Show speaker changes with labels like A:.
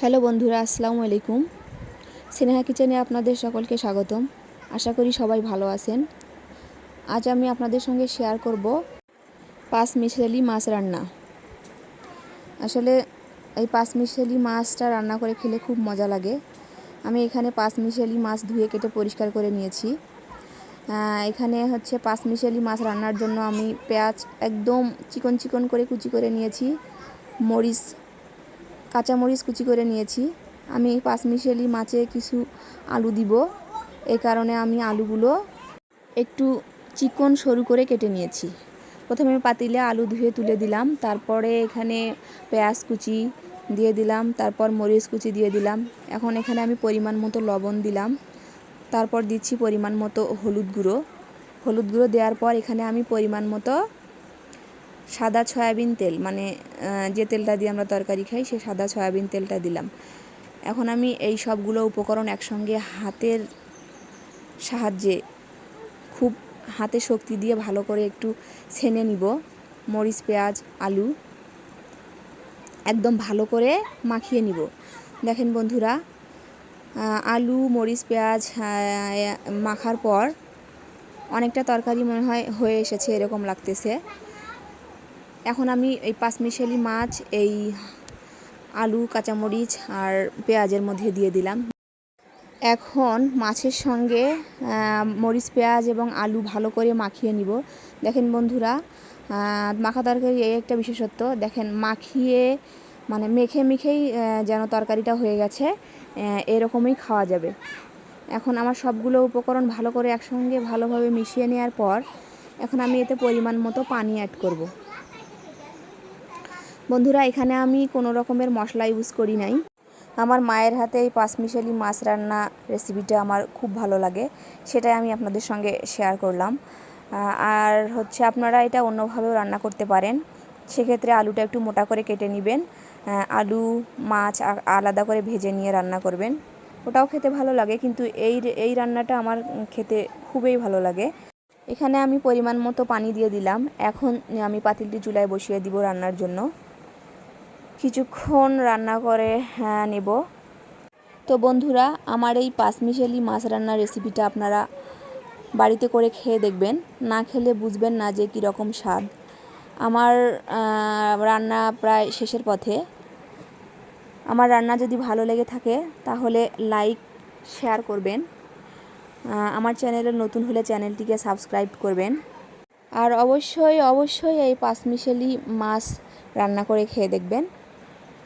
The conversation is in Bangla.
A: হ্যালো বন্ধুরা, আসসালামু আলাইকুম। স্নেহা কিচেনে আপনাদের সকলকে স্বাগতম। আশা করি সবাই ভালো আছেন। আজ আমি আপনাদের সঙ্গে শেয়ার করব পাঁচ মিশালি মাছ রান্না। আসলে এই পাঁচ মিশালি মাছটা রান্না করে খেলে খুব মজা লাগে। আমি এখানে পাঁচ মিশালি মাছ ধুয়ে কেটে পরিষ্কার করে নিয়েছি। এখানে হচ্ছে পাঁচ মিশালি মাছ রান্নার জন্য আমি পেঁয়াজ একদম চিকন চিকন করে কুচি করে নিয়েছি, মরিচ কাঁচামরিচ কুচি করে নিয়েছি। আমি পাঁচমিশালি মাছে কিছু আলু দিব। এই কারণে আমি আলুগুলো একটু চিকন সরু করে কেটে নিয়েছি। প্রথমে পাতিলে আলু ধুয়ে তুলে দিলাম। তারপরে এখানে পেঁয়াজ কুচি দিয়ে দিলাম। তারপর মরিচ কুচি দিয়ে দিলাম। এখন এখানে আমি পরিমাণ মতো লবণ দিলাম। তারপর দিচ্ছি পরিমাণ মতো হলুদ গুঁড়ো। হলুদ গুঁড়ো দেওয়ার পর এখানে আমি পরিমাণ মতো সাদা সয়াবিন তেল মানে যে তেলটা দিয়ে আমরা তরকারি খাই সেই সাদা সয়াবিন তেলটা দিলাম। এখন আমি এই সবগুলো উপকরণ একসঙ্গে হাতের সাহায্যে, খুব হাতে শক্তি দিয়ে ভালো করে একটু ছেনে নিব। মরিচ, পেঁয়াজ, আলু, একদম ভালো করে মাখিয়ে নিব। দেখেন বন্ধুরা আলু, মরিচ, পেঁয়াজ মাখার পর অনেকটা তরকারি মনে হয় হয়ে এসেছে, এরকম লাগতেছে। এখন আমি এই পাঁচমিশালি মাছ, এই আলু, কাঁচামরিচ আর পেঁয়াজের মধ্যে দিয়ে দিলাম। এখন মাছের সঙ্গে মরিচ, পেঁয়াজ এবং আলু ভালো করে মাখিয়ে নিব। দেখেন বন্ধুরা মাখা তরকারি এই একটা বিশেষত্ব। দেখেন, মাখিয়ে মানে মেখে মেখেই যেন তরকারিটা হয়ে গেছে এরকমই খাওয়া যাবে। এখন আমার সবগুলো উপকরণ ভালো করে একসঙ্গে ভালোভাবে মিশিয়ে নেওয়ার পর, এখন আমি এতে পরিমাণ মতো পানি অ্যাড করব। বন্ধুরা, এখানে আমি কোনো রকমের মশলা ইউজ করি নাই। আমার মায়ের হাতে এই পাঁচমিশালি মাছ রান্না রেসিপিটা আমার খুব ভালো লাগে, সেটাই আমি আপনাদের সঙ্গে শেয়ার করলাম। আর হচ্ছে আপনারা এটা অন্যভাবেও রান্না করতে পারেন, সেক্ষেত্রে আলুটা একটু মোটা করে কেটে নেবেন। আলু, মাছ আলাদা করে ভেজে নিয়ে রান্না করবেন। ওটাও খেতে ভালো লাগে, কিন্তু এই এই রান্নাটা আমার খেতে খুবই ভালো লাগে। এখানে আমি পরিমাণ মতো পানি দিয়ে দিলাম। এখন আমি পাতিলটি চুলায় বসিয়ে দিব রান্নার জন্য। কিছুক্ষণ রান্না করে হ্যাঁ, নেব। তো বন্ধুরা আমার এই পাঁচমিশালি মাছ রান্নার রেসিপিটা আপনারা বাড়িতে করে খেয়ে দেখবেন। না খেলে বুঝবেন না যে কীরকম স্বাদ। আমার রান্না প্রায় শেষের পথে। আমার রান্না যদি ভালো লেগে থাকে তাহলে লাইক শেয়ার করবেন। আমার চ্যানেলে নতুন হলে চ্যানেলটিকে সাবস্ক্রাইব করবেন। আর অবশ্যই অবশ্যই এই পাঁচমিশালি মাছ রান্না করে খেয়ে দেখবেন।